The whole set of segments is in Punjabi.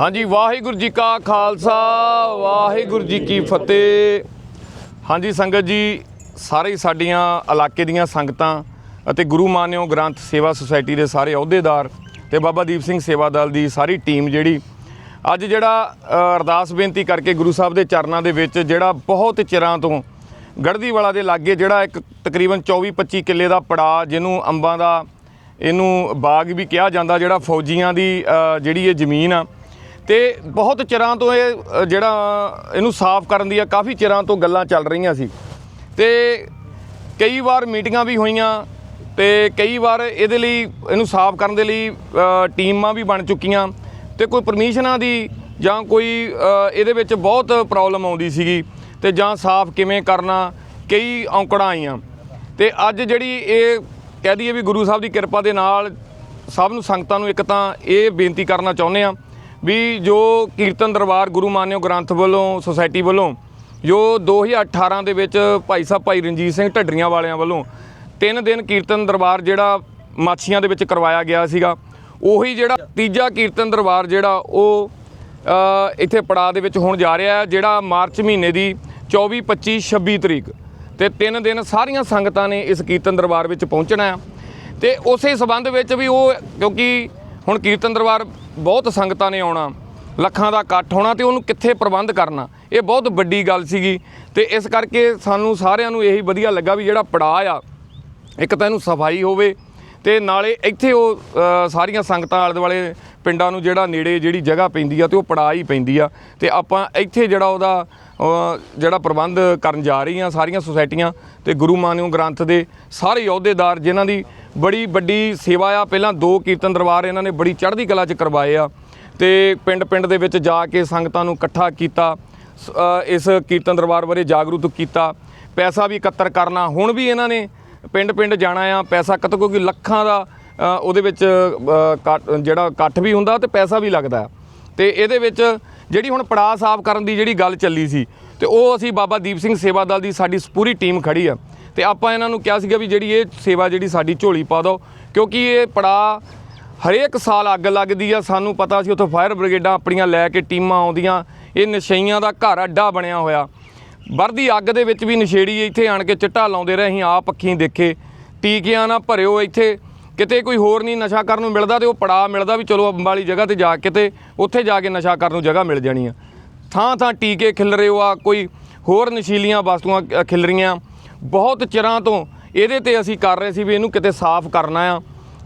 ਹਾਂਜੀ, ਵਾਹਿਗੁਰੂ ਜੀ ਕਾ ਖਾਲਸਾ, ਵਾਹਿਗੁਰੂ ਜੀ ਕੀ ਫਤਿਹ। ਹਾਂਜੀ ਸੰਗਤ ਜੀ, ਸਾਰੇ ਸਾਡੀਆਂ ਇਲਾਕੇ ਦੀਆਂ ਸੰਗਤਾਂ ਅਤੇ ਗੁਰੂ ਮਾਨਿਓ ਗ੍ਰੰਥ ਸੇਵਾ ਸੁਸਾਇਟੀ ਦੇ ਸਾਰੇ ਅਹੁਦੇਦਾਰ ਤੇ ਬਾਬਾ ਦੀਪ ਸਿੰਘ ਸੇਵਾ ਦਲ ਦੀ ਸਾਰੀ ਟੀਮ ਜਿਹੜੀ, ਅੱਜ ਜਿਹੜਾ ਅਰਦਾਸ ਬੇਨਤੀ ਕਰਕੇ ਗੁਰੂ ਸਾਹਿਬ ਦੇ ਚਰਨਾਂ ਦੇ ਵਿੱਚ ਜਿਹੜਾ ਬਹੁਤ ਚਿਰਾਂ ਤੋਂ ਗੜਦੀਵਾਲਾ ਦੇ ਲਾਗੇ ਜਿਹੜਾ ਇੱਕ ਤਕਰੀਬਨ 24-25 ਕਿੱਲੇ ਦਾ ਪੜਾ ਜਿਹਨੂੰ ਅੰਬਾਂ ਦਾ, ਇਹਨੂੰ ਬਾਗ ਵੀ ਕਿਹਾ ਜਾਂਦਾ, ਜਿਹੜਾ ਫੌਜੀਆਂ ਦੀ ਜਿਹੜੀ ਇਹ ਜ਼ਮੀਨ ਆ ਤੇ ਬਹੁਤ ਚਿਰਾਂ ਤੋਂ ਇਹ ਜਿਹੜਾ ਇਹਨੂੰ ਸਾਫ਼ ਕਰਨ ਦੀਆਂ ਕਾਫੀ ਚਿਰਾਂ ਤੋਂ ਗੱਲਾਂ ਚੱਲ ਰਹੀਆਂ ਸੀ। ਤੇ ਕਈ ਵਾਰ ਮੀਟਿੰਗਾਂ ਵੀ ਹੋਈਆਂ ਤੇ ਕਈ ਵਾਰ ਇਹਦੇ ਲਈ, ਇਹਨੂੰ ਸਾਫ਼ ਕਰਨ ਦੇ ਲਈ ਟੀਮਾਂ ਵੀ ਬਣ ਚੁੱਕੀਆਂ। ਤੇ ਕੋਈ ਪਰਮਿਸ਼ਨਾਂ ਦੀ ਜਾਂ ਕੋਈ ਇਹਦੇ ਵਿੱਚ ਬਹੁਤ ਪ੍ਰੋਬਲਮ ਆਉਂਦੀ ਸੀਗੀ ਤੇ ਜਾਂ ਸਾਫ਼ ਕਿਵੇਂ ਕਰਨਾ, ਕਈ ਔਂਕੜਾਂ ਆਈਆਂ। ਤੇ ਅੱਜ ਜਿਹੜੀ ਇਹ ਕਹਿ ਦਈਏ ਵੀ ਗੁਰੂ ਸਾਹਿਬ ਦੀ ਕਿਰਪਾ ਦੇ ਨਾਲ ਸਭ ਨੂੰ ਸੰਗਤਾਂ ਨੂੰ ਇੱਕ ਤਾਂ ਇਹ ਬੇਨਤੀ ਕਰਨਾ ਚਾਹੁੰਦੇ ਆ ਵੀ ਜੋ ਕੀਰਤਨ ਦਰਬਾਰ ਗੁਰੂ ਮਾਨਿਓ ਗ੍ਰੰਥ ਵੱਲੋਂ ਸੁਸਾਇਟੀ ਵੱਲੋਂ, ਜੋ 2018 ਦੇ ਵਿੱਚ ਭਾਈ ਸਾਹਿਬ ਭਾਈ ਰਣਜੀਤ ਸਿੰਘ ਢੱਡਰੀਆਂ ਵਾਲਿਆਂ ਵੱਲੋਂ ਤਿੰਨ ਦਿਨ ਕੀਰਤਨ ਦਰਬਾਰ ਜਿਹੜਾ ਮਾਛੀਆਂ ਦੇ ਵਿੱਚ ਕਰਵਾਇਆ ਗਿਆ ਸੀਗਾ, ਉਹੀ ਜਿਹੜਾ ਤੀਜਾ ਕੀਰਤਨ ਦਰਬਾਰ ਜਿਹੜਾ ਉਹ ਇੱਥੇ ਪੜਾਅ ਦੇ ਵਿੱਚ ਹੋਣ ਜਾ ਰਿਹਾ ਹੈ, ਜਿਹੜਾ ਮਾਰਚ ਮਹੀਨੇ ਦੀ 24 25 26 ਤਰੀਕ। ਤੇ ਤਿੰਨ ਦਿਨ ਸਾਰੀਆਂ ਸੰਗਤਾਂ ਨੇ ਇਸ ਕੀਰਤਨ ਦਰਬਾਰ ਵਿੱਚ ਪਹੁੰਚਣਾ ਹੈ। ਤੇ ਉਸੇ ਸਬੰਧ ਵਿੱਚ ਵੀ ਉਹ, ਕਿਉਂਕਿ ਹੁਣ ਕੀਰਤਨ ਦਰਬਾਰ ਬਹੁਤ ਸੰਗਤਾਂ ਨੇ ਆਉਣਾ, ਲੱਖਾਂ ਦਾ ਇਕੱਠ ਹੋਣਾ ਤੇ ਉਹਨੂੰ ਕਿੱਥੇ ਪ੍ਰਬੰਧ ਕਰਨਾ। ਇਹ ਬਹੁਤ ਵੱਡੀ ਗੱਲ ਸੀਗੀ ਤੇ ਇਸ ਕਰਕੇ ਸਾਨੂੰ ਸਾਰਿਆਂ ਨੂੰ ਇਹੀ ਵਧੀਆ ਲੱਗਾ ਵੀ ਜਿਹੜਾ ਪੜਾਅ ਆ, ਇੱਕ ਤਾਂ ਇਹਨੂੰ ਸਫ਼ਾਈ ਹੋਵੇ ਤੇ ਨਾਲੇ ਇੱਥੇ ਉਹ ਸਾਰੀਆਂ ਸੰਗਤਾਂ ਆਲੇ ਦੁਆਲੇ ਪਿੰਡਾਂ ਨੂੰ ਜਿਹੜਾ ਨੇੜੇ ਜਿਹੜੀ ਜਗ੍ਹਾ ਪੈਂਦੀ ਆ ਤੇ ਉਹ ਪੜਾਅ ਹੀ ਪੈਂਦੀ ਆ ਤੇ ਆਪਾਂ ਇੱਥੇ ਜਿਹੜਾ ਉਹਦਾ ਜਿਹੜਾ ਪ੍ਰਬੰਧ ਕਰਨ ਜਾ ਰਹੀਆਂ ਸਾਰੀਆਂ ਸੁਸਾਇਟੀਆਂ ਤੇ ਗੁਰੂ ਮਾਨਿਓ ਗ੍ਰੰਥ ਦੇ ਸਾਰੇ ਅਹੁਦੇਦਾਰ ਜਿਨ੍ਹਾਂ ਦੀ ਬੜੀ ਵੱਡੀ ਸੇਵਾ ਆ। ਪਹਿਲਾਂ ਦੋ ਕੀਰਤਨ ਦਰਬਾਰ ਇਹਨਾਂ ਨੇ ਬੜੀ ਚੜ੍ਹਦੀ ਕਲਾ 'ਚ ਕਰਵਾਏ ਆ ਤੇ ਪਿੰਡ ਪਿੰਡ ਦੇ ਵਿੱਚ ਜਾ ਕੇ ਸੰਗਤਾਂ ਨੂੰ ਇਕੱਠਾ ਕੀਤਾ ਸ- ਇਸ ਕੀਰਤਨ ਦਰਬਾਰ ਬਾਰੇ ਜਾਗਰੂਕ ਕੀਤਾ। ਪੈਸਾ ਵੀ ਇਕੱਤਰ ਕਰਨਾ ਹੁਣ ਵੀ ਇਹਨਾਂ ਨੇ ਪਿੰਡ ਪਿੰਡ ਜਾਣਾ ਆ। ਪੈਸਾ ਇਕੱਤਰ ਕਿਉਂਕਿ ਲੱਖਾਂ ਦਾ ਉਹਦੇ ਵਿੱਚ ਅ, ਜਿਹੜਾ ਇਕੱਠ ਵੀ ਹੁੰਦਾ ਤੇ ਪੈਸਾ ਵੀ ਲੱਗਦਾ। ਆ। ਤੇ ਇਹਦੇ ਵਿੱਚ ਜਿਹੜੀ ਹੁਣ ਪੜਾਅ ਸਾਫ਼ ਕਰਨ ਦੀ ਜਿਹੜੀ ਗੱਲ ਚੱਲੀ ਸੀ, ਤੇ ਉਹ ਅਸੀਂ ਬਾਬਾ ਦੀਪ ਸਿੰਘ ਸੇਵਾ ਦਲ ਦੀ ਸਾਡੀ ਪੂਰੀ ਟੀਮ ਖੜੀ ਆ। ਤੇ ਆਪਾਂ ਇਹਨਾਂ ਨੂੰ ਕਿਹਾ ਸੀਗਾ ਵੀ ਜਿਹੜੀ ਇਹ ਸੇਵਾ ਜਿਹੜੀ ਸਾਡੀ ਝੋਲੀ ਪਾ ਦਿਓ, ਕਿਉਂਕਿ ਇਹ ਪੜਾਅ ਹਰੇਕ ਸਾਲ ਅੱਗ ਲੱਗਦੀ ਆ, ਸਾਨੂੰ ਪਤਾ ਸੀ ਉੱਥੇ ਫਾਇਰ ਬ੍ਰਿਗੇਡਾਂ ਆਪਣੀਆਂ ਲੈ ਕੇ ਟੀਮਾਂ ਆਉਂਦੀਆਂ, ਇਹ ਨਸ਼ਈਆਂ ਦਾ ਘਰ ਅੱਡਾ ਬਣਿਆ ਹੋਇਆ। ਵਰਦੀ ਅੱਗ ਦੇ ਵਿੱਚ ਵੀ ਨਸ਼ੇੜੀ ਇੱਥੇ ਆਣ ਕੇ ਚਿੱਟਾ ਲਾਉਂਦੇ ਰਹੇ, ਅਸੀਂ ਆਪ ਅੱਖੀਂ ਦੇਖੇ, ਟੀਕਿਆਂ ਨਾਲ ਭਰਿਓ ਇੱਥੇ। ਕਿਤੇ ਕੋਈ ਹੋਰ ਨਹੀਂ ਨਸ਼ਾ ਕਰਨ ਨੂੰ ਮਿਲਦਾ ਤੇ ਉਹ ਪੜਾ ਮਿਲਦਾ ਵੀ ਚਲੋ ਅੰਬਾਲੀ ਜਗ੍ਹਾ ਤੇ ਜਾ ਕੇ ਤੇ ਉੱਥੇ ਜਾ ਕੇ ਨਸ਼ਾ ਕਰਨ ਨੂੰ ਜਗ੍ਹਾ ਮਿਲ ਜਾਣੀ ਆ। ਥਾਂ ਥਾਂ ਟੀਕੇ ਖਿਲ ਰਹੇ ਹੋ ਆ, ਕੋਈ ਹੋਰ ਨਸ਼ੀਲੀਆਂ ਵਸਤੂਆਂ ਖਿਲ ਰਹੀਆਂ। ਬਹੁਤ ਚਿਰਾਂ ਤੋਂ ਇਹਦੇ ਤੇ ਅਸੀਂ ਕਰ ਰਹੇ ਸੀ ਵੀ ਇਹਨੂੰ ਕਿਤੇ ਸਾਫ਼ ਕਰਨਾ ਆ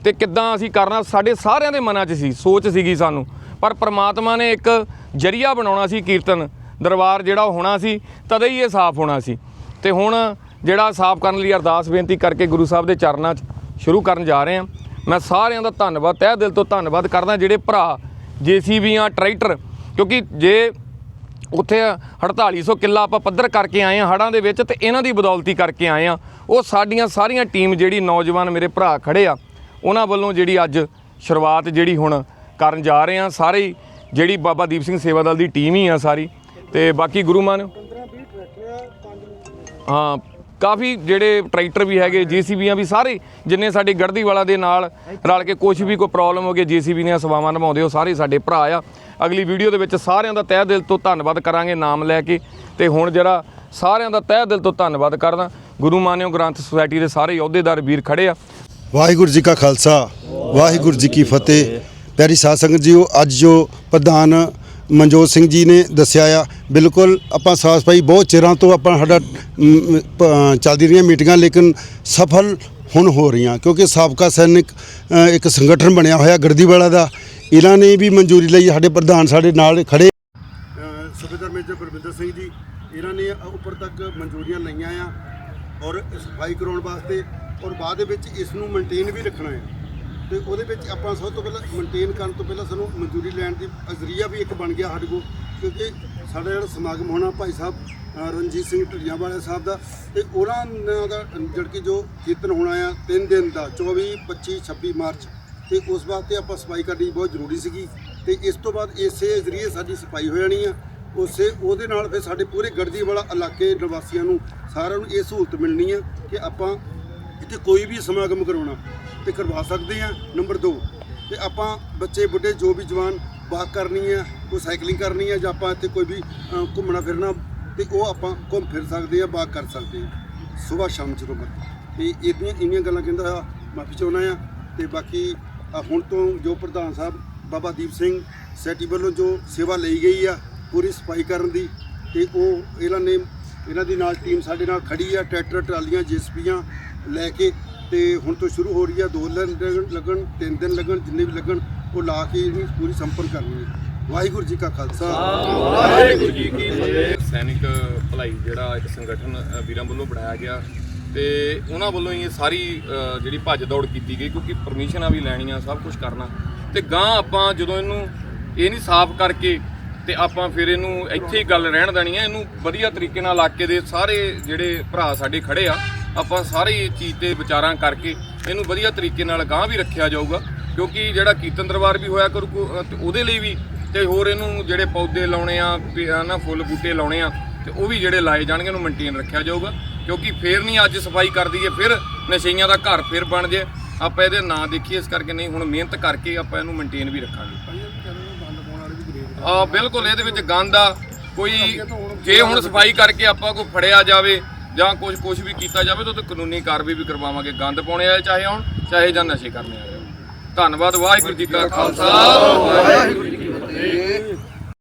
ਤੇ ਕਿੱਦਾਂ ਅਸੀਂ ਕਰਨਾ, ਸਾਡੇ ਸਾਰਿਆਂ ਦੇ ਮਨਾਂ 'ਚ ਸੀ, ਸੋਚ ਸੀਗੀ ਸਾਨੂੰ। ਪਰ ਪ੍ਰਮਾਤਮਾ ਨੇ ਇੱਕ ਜਰੀਆ ਬਣਾਉਣਾ ਸੀ ਕੀਰਤਨ, ਦਰਬਾਰ ਜਿਹੜਾ ਉਹ ਹੋਣਾ ਸੀ, ਤਦੇ ਹੀ ਇਹ ਸਾਫ਼ ਹੋਣਾ ਸੀ। ਤੇ ਹੁਣ ਜਿਹੜਾ ਸਾਫ਼ ਕਰਨ ਲਈ ਅਰਦਾਸ ਬੇਨਤੀ ਕਰਕੇ ਗੁਰੂ ਸਾਹਿਬ ਦੇ ਚਰਨਾਂ 'ਚ ਸ਼ੁਰੂ ਕਰਨ ਜਾ ਰਹੇ ਹਾਂ। ਮੈਂ ਸਾਰਿਆਂ ਦਾ ਧੰਨਵਾਦ ਤਹਿ ਦਿਲ ਤੋਂ ਧੰਨਵਾਦ ਕਰਦਾ ਜਿਹੜੇ ਭਰਾ ਜੀਸੀਬੀਆਂ ਟਰੈਕਟਰ ਕਿਉਂਕਿ ਜੇ ਉੱਥੇ 4800 ਕਿੱਲਾ ਆਪਾਂ ਪੱਧਰ ਕਰਕੇ ਆਏ ਆ ਹੜਾਂ ਦੇ ਵਿੱਚ ਤੇ ਇਹਨਾਂ ਦੀ ਬਦੌਲਤੀ ਕਰਕੇ ਆਏ ਆ ਉਹ ਸਾਡੀਆਂ ਸਾਰੀਆਂ ਟੀਮ ਜਿਹੜੀ ਨੌਜਵਾਨ ਮੇਰੇ ਭਰਾ ਖੜੇ ਆ ਉਹਨਾਂ ਵੱਲੋਂ ਜਿਹੜੀ ਅੱਜ ਸ਼ੁਰੂਆਤ ਜਿਹੜੀ ਹੁਣ ਕਰਨ ਜਾ ਰਹੇ ਆ ਸਾਰੇ ਜਿਹੜੀ ਬਾਬਾ ਦੀਪ ਸਿੰਘ ਸੇਵਾ ਦਲ ਦੀ ਟੀਮ ਹੀ ਆ ਸਾਰੀ ਤੇ ਬਾਕੀ ਗੁਰੂ ਮਾਨ ਹਾਂ ਕਾਫੀ ਜਿਹੜੇ ਟਰੈਕਟਰ ਵੀ ਹੈਗੇ, ਜੀਸੀਬੀਆਂ ਵੀ ਸਾਰੇ, ਜਿੰਨੇ ਸਾਡੇ ਗੜਦੀ ਵਾਲਾ ਦੇ ਨਾਲ ਰਲ ਕੇ ਕੁਝ ਵੀ ਕੋਈ ਪ੍ਰੋਬਲਮ ਹੋ ਗਈ, ਜੀਸੀਬੀ ਦੀਆਂ ਸੇਵਾਵਾਂ ਨਿਭਾਉਂਦੇ ਹੋ, ਸਾਰੇ ਸਾਡੇ ਭਰਾ ਆ। ਅਗਲੀ ਵੀਡੀਓ ਦੇ ਵਿੱਚ ਸਾਰਿਆਂ ਦਾ ਤਹਿ ਦਿਲ ਤੋਂ ਧੰਨਵਾਦ ਕਰਾਂਗੇ ਨਾਮ ਲੈ ਕੇ। ਤੇ ਹੁਣ ਜਿਹੜਾ ਸਾਰਿਆਂ ਦਾ ਤਹਿ ਦਿਲ ਤੋਂ ਧੰਨਵਾਦ ਕਰਦਾ, ਗੁਰੂ ਮਾਨਿਓ ਗ੍ਰੰਥ ਸੁਸਾਇਟੀ ਦੇ ਸਾਰੇ ਅਹੁਦੇਦਾਰ ਵੀਰ ਖੜੇ ਆ। ਵਾਹਿਗੁਰੂ ਜੀ ਕਾ ਖਾਲਸਾ, ਵਾਹਿਗੁਰੂ ਜੀ ਕੀ ਫਤਿਹ। ਪਿਆਰੀ ਸਾਧ ਸੰਗਤ ਜੀਓ, ਅੱਜ ਜੋ ਪ੍ਰਧਾਨ ਮਨਜੋਤ ਸਿੰਘ ਜੀ ਨੇ ਦੱਸਿਆ ਆ ਬਿਲਕੁਲ ਆਪਾਂ ਸਾਫ਼ ਸਫ਼ਾਈ ਬਹੁਤ ਚਿਰਾਂ ਤੋਂ ਆਪਾਂ ਸਾਡਾ ਮ, ਪ- ਚੱਲਦੀ ਰਹੀਆਂ ਮੀਟਿੰਗਾਂ ਲੇਕਿਨ ਸਫਲ ਹੁਣ ਹੋ ਰਹੀਆਂ ਕਿਉਂਕਿ ਸਾਬਕਾ ਸੈਨਿਕ ਅ, ਇੱਕ ਸੰਗਠਨ ਬਣਿਆ ਹੋਇਆ ਗਰਦੀਵਾਲਾ ਦਾ ਇਹਨਾਂ ਨੇ ਵੀ ਮਨਜ਼ੂਰੀ ਲਈ ਸਾਡੇ ਪ੍ਰਧਾਨ ਸਾਡੇ ਨਾਲ ਖੜੇ। ਸੂਬੇਦਾਰ ਮੇਜਰ ਗੁਰਵਿੰਦਰ ਸਿੰਘ ਜੀ ਇਹਨਾਂ ਨੇ ਉੱਪਰ ਤੱਕ ਮਨਜ਼ੂਰੀਆਂ ਲਈਆਂ ਆ ਔਰ ਸਫ਼ਾਈ ਕਰਾਉਣ ਵਾਸਤੇ ਔਰ ਬਾਅਦ ਦੇ ਵਿੱਚ ਇਸ ਨੂੰ ਮੇਨਟੇਨ ਵੀ ਰੱਖਣਾ ਹੈ ਤੇ ਉਹਦੇ ਵਿੱਚ ਆਪਾਂ ਸਭ ਤੋਂ ਪਹਿਲਾਂ ਮੇਨਟੇਨ ਕਰਨ ਤੋਂ ਪਹਿਲਾਂ ਸਾਨੂੰ ਮਨਜ਼ੂਰੀ ਲੈਣ ਦੀ ਜ਼ਰੀਆ ਵੀ ਇੱਕ ਬਣ ਗਿਆ ਸਾਡੇ ਕੋਲ, ਕਿਉਂਕਿ ਸਾਡਾ ਜਿਹੜਾ ਸਮਾਗਮ ਹੋਣਾ ਭਾਈ ਸਾਹਿਬ ਰਣਜੀਤ ਸਿੰਘ ਢੱਡੀਆਂ ਵਾਲੇ ਸਾਹਿਬ ਦਾ, ਤੇ ਉਹਨਾਂ ਦਾ ਜਿਹੜਾ ਕਿ ਜੋ ਕੀਰਤਨ ਹੋਣਾ ਆ 3 ਦਿਨ ਦਾ 24 25 26 ਮਾਰਚ, ਤੇ ਉਸ ਵਾਸਤੇ ਆਪਾਂ ਸਫ਼ਾਈ ਕਰਨੀ ਬਹੁਤ ਜ਼ਰੂਰੀ ਸੀਗੀ, ਤੇ ਇਸ ਤੋਂ ਬਾਅਦ ਇਸੇ ਜ਼ਰੀਏ ਸਾਡੀ ਸਫ਼ਾਈ ਹੋ ਜਾਣੀ ਆ, ਉਸੇ ਉਹਦੇ ਨਾਲ ਫਿਰ ਸਾਡੇ ਪੂਰੇ ਗੜਦੀ ਵਾਲਾ ਇਲਾਕੇ ਨਿਵਾਸੀਆਂ ਨੂੰ ਸਾਰਿਆਂ ਨੂੰ ਇਹ ਸਹੂਲਤ ਮਿਲਣੀ ਆ ਕਿ ਆਪਾਂ ਇੱਥੇ ਕੋਈ ਵੀ ਸਮਾਗਮ ਕਰਾਉਣਾ ਤੇ ਕਰਵਾ ਸਕਦੇ ਆ ਨੰਬਰ 2 ਤੇ ਆਪਾਂ ਬੱਚੇ, ਬੁੱਢੇ, ਜੋ ਵੀ ਜਵਾਨ ਵਾਕ ਕਰਨੀ ਆ ਕੋਈ ਸਾਈਕਲਿੰਗ ਕਰਨੀ ਹੈ ਜਾਂ ਆਪਾਂ ਇੱਥੇ ਕੋਈ ਵੀ ਘੁੰਮਣਾ ਫਿਰਨਾ, ਤੇ ਉਹ ਆਪਾਂ ਘੁੰਮ ਫਿਰ ਸਕਦੇ ਆ ਵਾਕ ਕਰ ਸਕਦੇ ਆ ਸਵੇਰ ਸ਼ਾਮ ਜਦੋਂ ਮਰਜ਼ੀ। ਤੇ ਇਹਦੀਆਂ, ਇੰਨੀਆਂ ਗੱਲਾਂ ਕਹਿੰਦਾ ਆ ਮਾਫੀ ਚਾਹੁੰਦਾ ਆ। ਤੇ ਬਾਕੀ ਹੁਣ ਤੋਂ ਜੋ ਪ੍ਰਧਾਨ ਸਾਹਿਬ, ਬਾਬਾ ਦੀਪ ਸਿੰਘ ਸੈਟੀ ਵੱਲੋਂ ਜੋ ਸੇਵਾ ਲਈ ਗਈ ਆ, ਪੂਰੀ ਸਫ਼ਾਈ ਕਰਨ ਦੀ, ਤੇ ਉਹ ਇਹਨਾਂ ਨੇ, ਇਹਨਾਂ ਦੀ ਨਾਲ ਟੀਮ ਸਾਡੇ ਨਾਲ ਖੜੀ ਆ, ਟਰੈਕਟਰ, ਟਰਾਲੀਆਂ ਜੀਸੀਪੀਆਂ ਲੈ ਕੇ ਤੇ ਹੁਣ ਤੋਂ ਸ਼ੁਰੂ ਹੋ ਰਹੀ ਆ, ਦੋ ਦਿਨ ਲੱਗਣ- ਤਿੰਨ ਦਿਨ ਲੱਗਣ, ਜਿੰਨੇ ਵੀ ਲੱਗਣ, ਉਹ ਲਾ ਕੇ ਇਹਨੂੰ ਪੂਰੀ ਸੰਪੰਨ ਕਰਨੀ ਹੈ। ਵਾਹਿਗੁਰੂ ਜੀ ਕਾ ਖਾਲਸਾ। ਵਾਹਿਗੁਰੂ ਜੀ ਕੀ ਫਤਿਹ। ਸੈਨਿਕ ਭਲਾਈ ਜਿਹੜਾ ਇੱਕ ਸੰਗਠਨ ਵੀਰਾਂ ਵੱਲੋਂ ਬਣਾਇਆ ਗਿਆ ਤੇ ਉਹਨਾਂ ਵੱਲੋਂ ਹੀ ਇਹ ਸਾਰੀ ਜਿਹੜੀ ਭੱਜ ਦੌੜ ਕੀਤੀ ਗਈ ਕਿਉਂਕਿ ਪਰਮਿਸ਼ਨਾਂ ਵੀ ਲੈਣੀਆਂ, ਸਭ ਕੁਝ ਕਰਨਾ। ਤੇ ਗਾਂ ਆਪਾਂ ਜਦੋਂ ਇਹਨੂੰ ਇਹ ਨਹੀਂ ਸਾਫ਼ ਕਰਕੇ ਤੇ ਆਪਾਂ ਫਿਰ ਇਹਨੂੰ ਇੱਥੇ ਹੀ ਗੱਲ ਰਹਿਣ ਦੇਣੀ ਹੈ। ਇਹਨੂੰ ਵਧੀਆ ਤਰੀਕੇ ਨਾਲ ਇਲਾਕੇ ਦੇ ਸਾਰੇ ਜਿਹੜੇ ਭਰਾ ਸਾਡੇ ਖੜੇ ਆ ਆਪਾਂ ਸਾਰੇ ਇਹ ਚੀਜ਼ ਤੇ ਵਿਚਾਰਾਂ ਕਰਕੇ ਇਹਨੂੰ ਵਧੀਆ ਤਰੀਕੇ ਨਾਲ ਗਾਂ ਵੀ ਰੱਖਿਆ ਜਾਊਗਾ ਕਿਉਂਕਿ ਜਿਹੜਾ ਕੀਰਤਨ ਦਰਬਾਰ ਵੀ ਹੋਇਆ ਕਰੂ ਅ, ਉਹਦੇ ਲਈ ਵੀ ਤੇ ਹੋਰ ਇਹਨੂੰ ਜਿਹੜੇ ਪੌਦੇ ਲਾਉਣੇ ਆ ਆ ਨਾ ਫੁੱਲ ਬੂਟੇ ਲਾਉਣੇ ਆ ਤੇ ਉਹ ਵੀ ਜਿਹੜੇ ਲਾਏ ਜਾਣਗੇ ਉਹਨੂੰ ਮੇਨਟੇਨ ਰੱਖਿਆ ਜਾਊਗਾ ਕਿਉਂਕਿ ਫੇਰ ਨਹੀਂ ਅੱਜ ਸਫ਼ਾਈ ਕਰ ਦਈਏ ਫਿਰ ਨਸ਼ਈਆਂ ਦਾ ਘਰ ਫੇਰ ਬਣ ਜੇ। ਆਪਾਂ ਇਹਦੇ ਨਾਂ ਦੇਖੀਏ ਇਸ ਕਰਕੇ ਨਹੀਂ ਹੁਣ ਮਿਹਨਤ ਕਰਕੇ ਆਪਾਂ ਇਹਨੂੰ ਮੇਨਟੇਨ ਵੀ ਰੱਖਾਂਗੇ। ਆ ਬਿਲਕੁਲ ਇਹਦੇ ਵਿੱਚ ਗੰਦ ਆ ਕੋਈ ਜੇ ਹੁਣ ਸਫ਼ਾਈ ਕਰਕੇ ਆਪਾਂ ਕੋਈ ਫੜਿਆ ਜਾਵੇ ਜਾਂ ਕੁਝ ਕੁਝ ਵੀ ਕੀਤਾ ਜਾਵੇ ਤਾਂ ਉਹ ਤੇ ਕਾਨੂੰਨੀ ਕਾਰਵਾਈ ਵੀ ਕਰਵਾਵਾਂਗੇ। ਗੰਦ ਪਾਉਣੇ ਵਾਲੇ ਚਾਹੇ ਆਉਣ, ਚਾਹੇ ਜਾਂ ਨਸ਼ੇ ਕਰਨੇ ਵਾਲੇ ਧੰਨਵਾਦ, ਵਾਹਿਗੁਰੂ ਜੀ ਕਾ ਖਾਲਸਾ। ਵਾਹਿਗੁਰੂ ਜੀ ਕੀ ਫਤਿਹ।